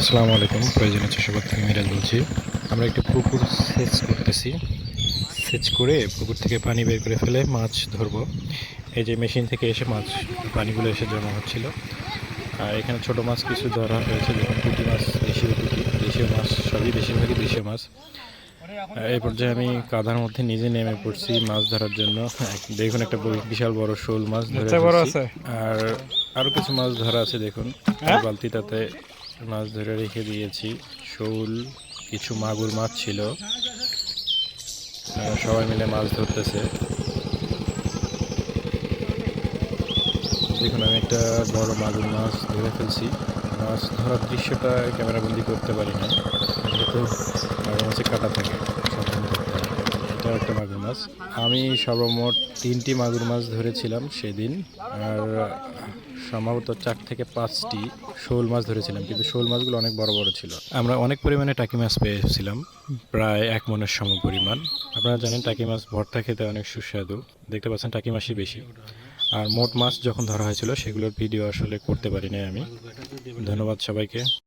আসসালামু আলাইকুম। প্রয়োজনীয় চাষাবাদ থেকে মিরাজ বলছি। আমরা একটি পুকুর সেচ করতেছি। সেচ করে পুকুর থেকে পানি বের করে ফেলে মাছ ধরবো। এই যে মেশিন থেকে এসে মাছ পানিগুলো এসে জমা হচ্ছিল। আর এখানে ছোট মাছ কিছু ধরা হয়েছে যেমন পুঁটি মাছ দেশীয় পুঁটি। দেশীয় মাছ সবই বেশিরভাগই দেশীয় মাছ। এই পর্যায়ে আমি কাদার মধ্যে নিজে নেমে পড়ছি মাছ ধরার জন্য। দেখুন একটা বিশাল বড় শোল মাছ ধরে বড় আছে? আর আরও কিছু মাছ ধরা আছে দেখুন। হ্যাঁ? বালতিটাতে মাছ ধরে রেখে দিয়েছি। শোল, কিছু মাগুর মাছ ছিল। সবাই মিলে মাছ ধরতেছে। দেখুন, আমি একটা বড় মাগুর মাছ ধরে ফেলছি। মাছ ধরার দৃশ্যটা ক্যামেরাবন্দি করতে পারি না একটা মাগুর মাছ। আমি সর্বমোট তিনটি মাগুর মাছ ধরেছিলাম সেদিন, আর সম্ভবত চার থেকে পাঁচটি শোল মাছ ধরেছিলাম, কিন্তু শোল মাছগুলো অনেক বড় বড় ছিল। আমরা অনেক পরিমাণে টাকি মাছ পেয়েছিলাম, প্রায় এক মনের সম পরিমাণ আপনারা জানেন টাকি মাছ ভর্তা খেতে অনেক সুস্বাদু, দেখতে পাচ্ছেন টাকি মাছই বেশি। আর মোট মাছ যখন ধরা হয়েছিল, সেগুলোর ভিডিও আসলে করতে পারি নাই আমি। ধন্যবাদ সবাইকে।